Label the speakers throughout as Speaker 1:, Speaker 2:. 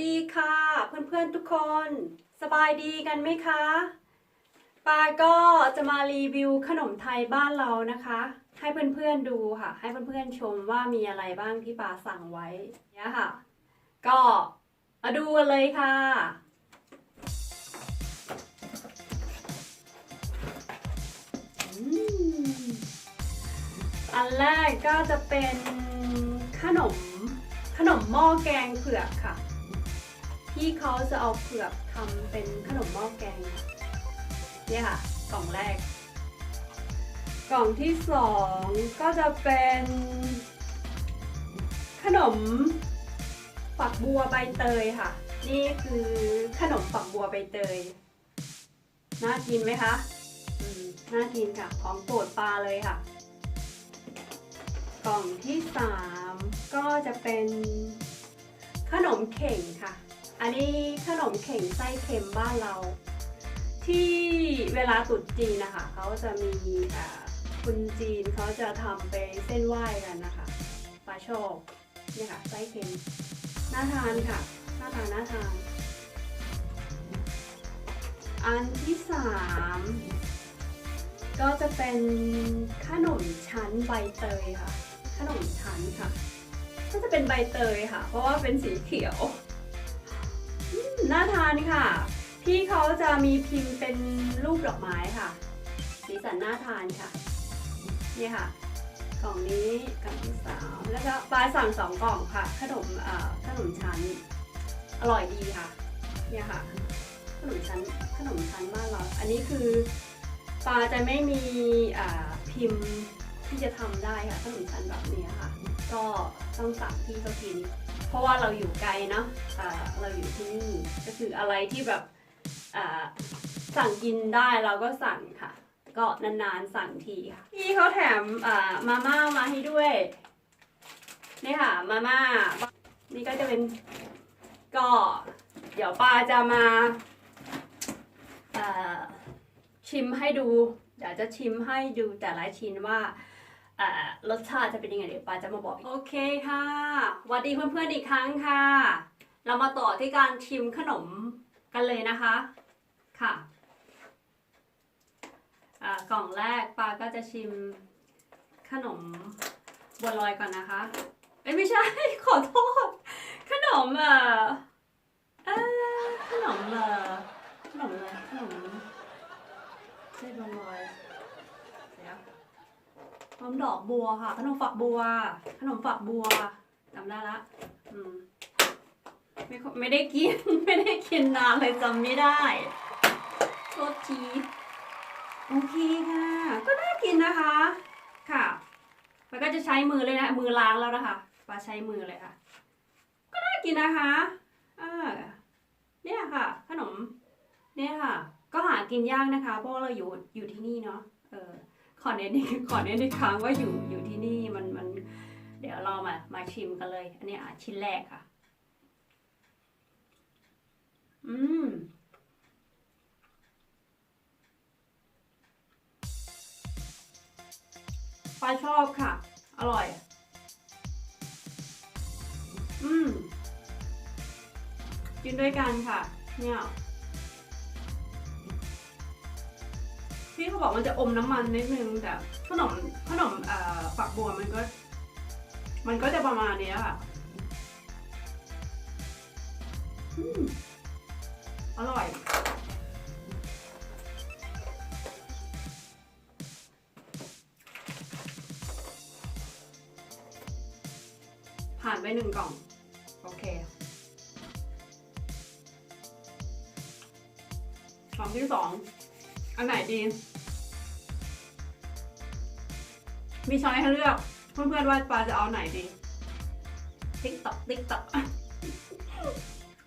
Speaker 1: ดีค่ะเพื่อนๆทุกคน สบายดีกันไหมคะปาก็จะมารีวิวขนมไทยบ้านเรานะคะ ให้เพื่อนๆดูค่ะ ให้เพื่อนๆชมว่ามีอะไรบ้างที่ปาสั่งไว้เนี่ยค่ะ ก็มาดูกันเลยค่ะอันแรกก็จะเป็นขนมขนมหม้อแกงเผือกค่ะ ที่เขาจะเอาเผือกทำเป็นขนมหม้อแกงเนี่ยค่ะ กล่องแรก กล่องที่สองก็จะเป็น ขนมฝักบัวใบเตยค่ะ นี่คือขนมฝักบัวใบเตย น่ากินไหมคะน่ากินค่ะ ของโปรดปลาเลยค่ะ กล่องที่สามก็จะเป็นขนมเข่งค่ะ อันนี้ขนมเข่งไส้เค็มบ้านเรา ที่เวลาตรุษจีนนะคะเขาจะมีคุณจีนเขาจะทำไปเส้นไหว้กันนะคะปลาชคเนี่ยค่ะไส้เค็มน่าทานค่ะน่าทานน่าทาน อันที่สามก็จะเป็นขนมชั้นใบเตยค่ะ ขนมชั้นค่ะ ก็จะเป็นใบเตยค่ะ เพราะว่าเป็นสีเขียว น่าทานค่ะพี่เขาจะมีพิมพ์เป็นรูปดอกไม้ค่ะ สีสันน่าทานค่ะ นี่ค่ะ กล่องนี้กล่องที่สามแล้วก็ปลายสั่งสองกล่องค่ะ ขนมขนมชั้น อร่อยดีค่ะ เนี่ยค่ะ ขนมชั้นขนมชั้นบ้านเรา อันนี้คือปลาจะไม่มีพิมพ์ที่จะทำได้ค่ะขนมชั้นแบบนี้ค่ะ ก็ต้องสั่งพี่เขากิน เพราะว่าเราอยู่ไกลเนาะอ่าเราอยู่ที่นี่ก็คืออะไรที่แบบอ่าสั่งกินได้เราก็สั่งค่ะ ก็นานๆสั่งทีค่ะพี่เขาแถมอ่ามาม่ามาให้ด้วยนี่ค่ะมาม่านี่ก็จะเป็นก็เดี๋ยวป้าจะมาเอ่อชิมให้ดู เดี๋ยวจะชิมให้ดูแต่ละชิ้นว่าเอ่อ รสชาติจะเป็นยังไงเดี๋ยวปาจะมาบอก โอเคค่ะสวัสดีเพื่อนๆอีกครั้งค่ะ เรามาต่อที่การชิมขนมกันเลยนะคะค่ะกล่องแรกปาก็จะชิมขนมบัวลอยก่อนนะคะเอ้ยไม่ใช่ ขอโทษ ขนมเอ่อเออขนมเอ่อขนมอะไรขนมเส้นบัวลอย นมดอกบัวค่ะ ขนมฝักบัว ขนมฝักบัวจำได้ละอืมไม่ไม่ได้กิน ไม่ได้กินนานเลยจำไม่ได้โทษทีโอเคค่ะ ก็น่ากินนะคะ ค่ะแล้วก็จะใช้มือเลยนะ มือล้างแล้วนะคะปาใช้มือเลยค่ะ ก็น่ากินนะคะอ่าเนี่ยค่ะ ขนม เนี่ยค่ะ ก็หากินยากนะคะ เพราะเราอยู่อยู่ที่นี่เนาะเออ ขอเน้นอีกขอเน้นอีกครั้งว่าอยู่อยู่ที่นี่มันมัน เดี๋ยวเรามามาชิมกันเลย อันนี้อะชิ้นแรกค่ะ อืมปลาชอบค่ะ อร่อย อืมกินด้วยกันค่ะ เนี่ย เขาบอกมันจะอมน้ำมันนิดนึงแต่ขนมขนมเอ่อฝักบัวมันก็ มันก็จะประมาณเนี้ยค่ะอืมอร่อย ผ่านไปหนึ่งกล่อง โอเคกล่องที่สอง อันไหนดี มีช้อยให้เลือก เพื่อนๆว่าปลาจะเอาไหนดีติ๊กตักติ๊กตัก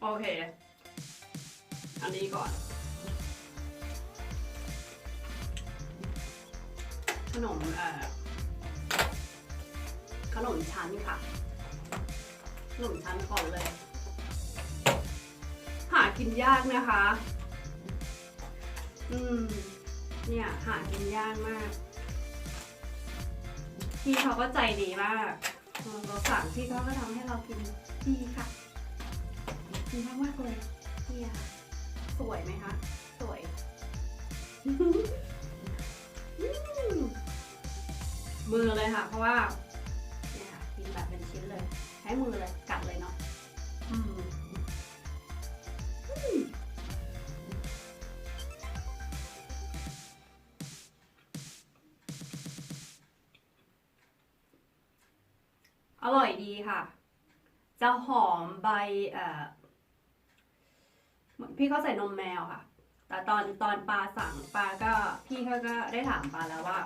Speaker 1: โอเค อันนี้ก่อน ขนมเอ่อขนมชั้นค่ะ ขนมชั้นก่อนเลย หากินยากนะคะ อืม เนี่ย หากินยากมาก พี่เขาก็ใจดีมากเราสั่งพี่เขาก็ทำให้เรากินดีค่ะดีมากมากเลยเนี่ยค่ะสวยไหมคะ สวยมมือเลยค่ะ เพราะว่าเนี่ยค่ะกินแบบเป็นชิ้นเลย ใช้มือเลย จะหอมใบเอ่อเหมือนพี่เขาใส่นมแมวค่ะ แต่ตอนตอนปลาสั่งปลาก็พี่เขาก็ได้ถามปลาแล้วว่า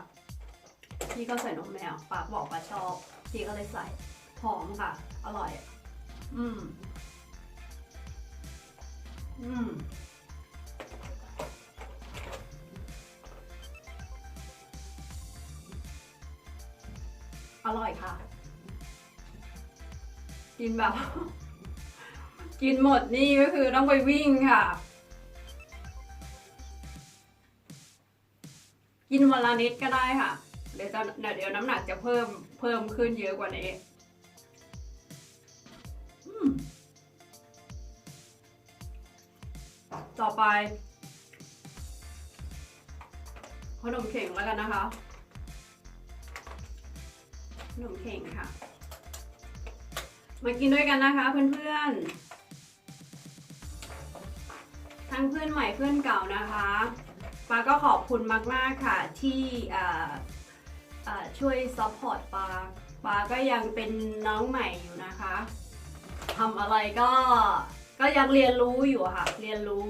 Speaker 1: พี่ก็ใส่นมแมวปลาบอกปลาชอบพี่ก็เลยใส่หอมค่ะ อร่อย อืม อืมอร่อยค่ะ กินแบบ กินหมดนี่ก็คือต้องไปวิ่งค่ะ กินวันละนิดก็ได้ค่ะ เดี๋ยวจะเดี๋ยวน้ำหนักจะเพิ่มเพิ่มขึ้นเยอะกว่านี้ต่อไปขนมเข่งแล้วกันนะคะขนมเข่งค่ะ มากินด้วยกันนะคะเพื่อนๆ ทั้งเพื่อนใหม่เพื่อนเก่านะคะปาก็ขอบคุณมากๆค่ะที่ช่วยซัพพอร์ตปาปาก็ยังเป็นน้องใหม่อยู่นะคะทำอะไรก็ก็ยังเรียนรู้อยู่ค่ะ เรียนรู้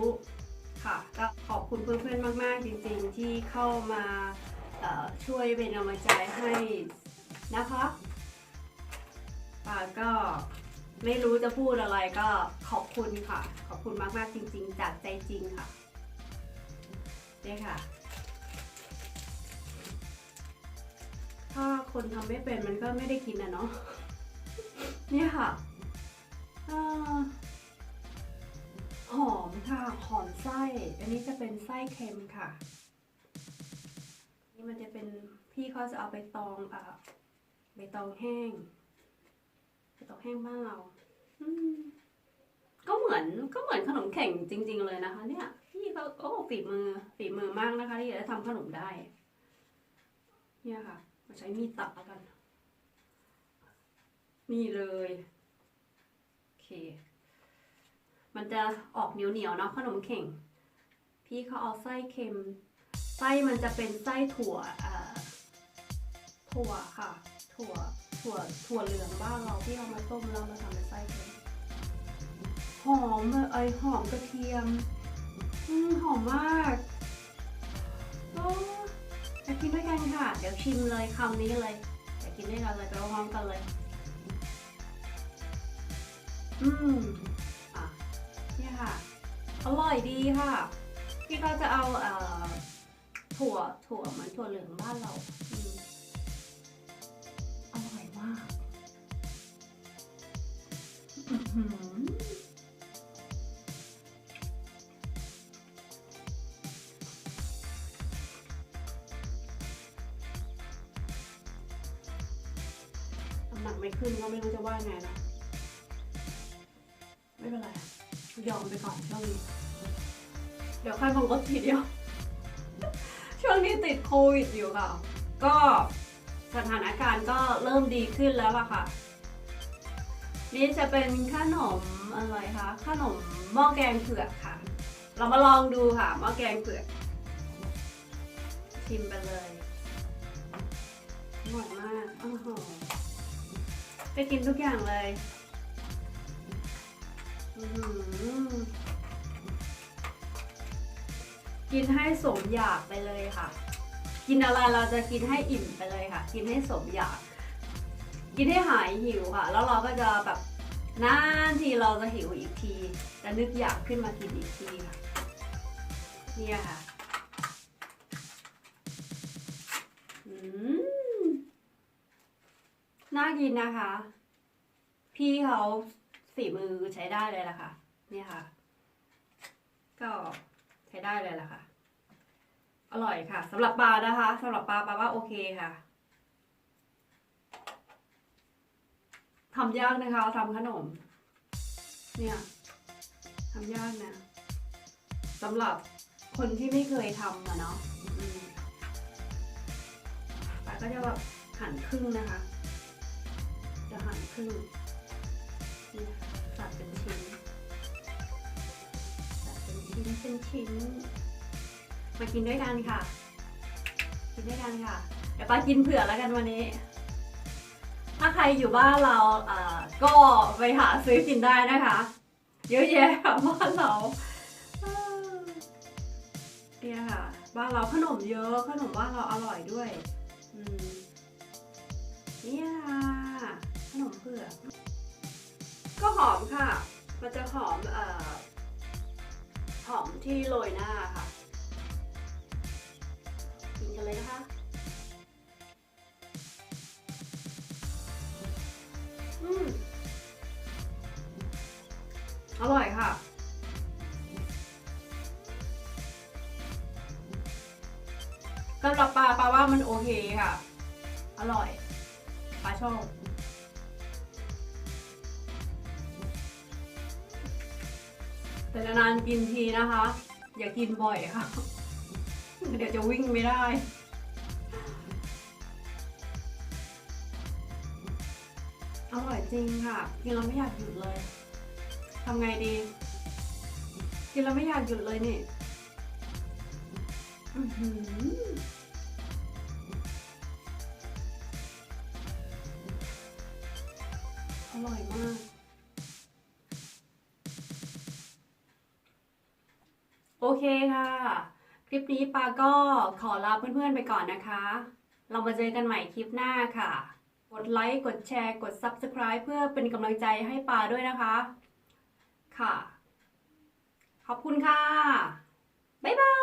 Speaker 1: ค่ะ ก็ขอบคุณเพื่อนๆมาก ๆ จริงๆที่เข้ามาช่วยเป็นกำลังใจให้นะคะ ปาก็ไม่รู้จะพูดอะไรก็ขอบคุณค่ะ ขอบคุณมากๆจริง ๆ จากใจจริงค่ะเนี่ยค่ะ ถ้าคนทำไม่เป็นมันก็ไม่ได้กินนะเนาะเนี่ยค่ะหอมค่ะ หอมไส้ อันนี้จะเป็นไส้เค็มค่ะ นี่มันจะเป็นพี่เขาจะเอาไปตองอ่าใบตองแห้ง ตองแห้งบ้านเรา ก็เหมือนก็เหมือนขนมเข่งจริง ๆ เลยนะคะ เนี่ยพี่เขาโอ้ฝีมือฝีมือมากนะคะ ที่จะทำขนมได้ เนี่ยค่ะมาใช้มีดตัดแล้วกัน นี่เลยโอเค มันจะออกเหนียวๆเนาะขนมเข่ง พี่เขาเอาไส้เค็ม ไส้มันจะเป็นไส้ถั่วถั่วค่ะ ถั่ว ถั่วถั่วเหลืองบ้านเราที่เอามาต้มแล้วมาทำเป็นไส้เค็มหอมเลยไอหอมกระเทียมอืมหอมมากโอ้จะกินด้วยกันค่ะ เดี๋ยวชิมเลยคำนี้เลยเดี๋ยวกินด้วยกันเลยไปพร้อมกันเลย อืมอะนี่ค่ะ อร่อยดีค่ะ พี่ก็จะเอาเอ่อถั่วถั่วเหมือนถั่วเหลืองบ้านเราอืม หือน้ำหนักไม่ขึ้นก็ไม่รู้จะว่าไงนะ ไม่เป็นไร ยอมไปก่อนช่วงนี้ เดี๋ยวค่อยมาลดทีเดียว ช่วงนี้ติดโควิดอยู่ค่ะ ก็ สถานการณ์ก็เริ่มดีขึ้นแล้วล่ะค่ะ นี่จะเป็นขนมอะไรคะขนมหม้อแกงเผือกค่ะ เรามาลองดูค่ะหม้อแกงเผือกชิมไปเลยอร่อยมากอ้โหไปกินทุกอย่างเลยกินให้สมอยากไปเลยค่ะ กินอะไรเราจะกินให้อิ่มไปเลยค่ะ กินให้สมอยาก กินให้หายหิวค่ะ แล้วเราก็จะแบบนานทีเราจะหิวอีกทีจะนึกอยากขึ้นมากินอีกทีค่ะเนี่ยค่ะอืมน่ากินนะคะ พี่เขาฝีมือใช้ได้เลยล่ะค่ะ เนี่ยค่ะ ก็ใช้ได้เลยล่ะค่ะ อร่อยค่ะสำหรับปลานะคะสำหรับปลาปลาว่าโอเคค่ะทำยากนะคะทำขนม เนี่ยทำยากนะสำหรับคนที่ไม่เคยทำอะเนาะอืมปาก็จะแบบหั่นครึ่งนะคะ จะหั่นครึ่งนี่ตัดเป็นชิ้นตัดเป็นชิ้นเป็นชิ้น มากินด้วยกันค่ะ กินด้วยกันค่ะเดี๋ยวปากินเผื่อแล้วกันวันนี้ ถ้าใครอยู่บ้านเราอ่าก็ไปหาซื้อกินได้นะคะ เยอะแยะค่ะบ้านเราเนี่ยค่ะ บ้านเราขนมเยอะขนมบ้านเราอร่อยด้วยอืมเนี่ยขนมเผือกก็หอมค่ะ มันจะหอมเอ่อหอมที่โรยหน้าค่ะ กันเลยนะคะอืมอร่อยค่ะสำหรับปลาปลาว่ามันโอเคค่ะ อร่อย ปลาชอบแต่นานกินทีนะคะ อย่ากินบ่อยค่ะ เดี๋ยวจะวิ่งไม่ได้ อร่อยจริงค่ะ กินแล้วไม่อยากหยุดเลย ทำไงดี กินแล้วไม่อยากหยุดเลยนี่อร่อยมากโอเคค่ะ คลิปนี้ปาก็ขอลาเพื่อนๆไปก่อนนะคะ เรามาเจอกันใหม่คลิปหน้าค่ะ กดไลค์กดแชร์ กด Subscribe เพื่อเป็นกำลังใจให้ปาด้วยนะคะ ค่ะ ขอบคุณค่ะ บ๊ายบาย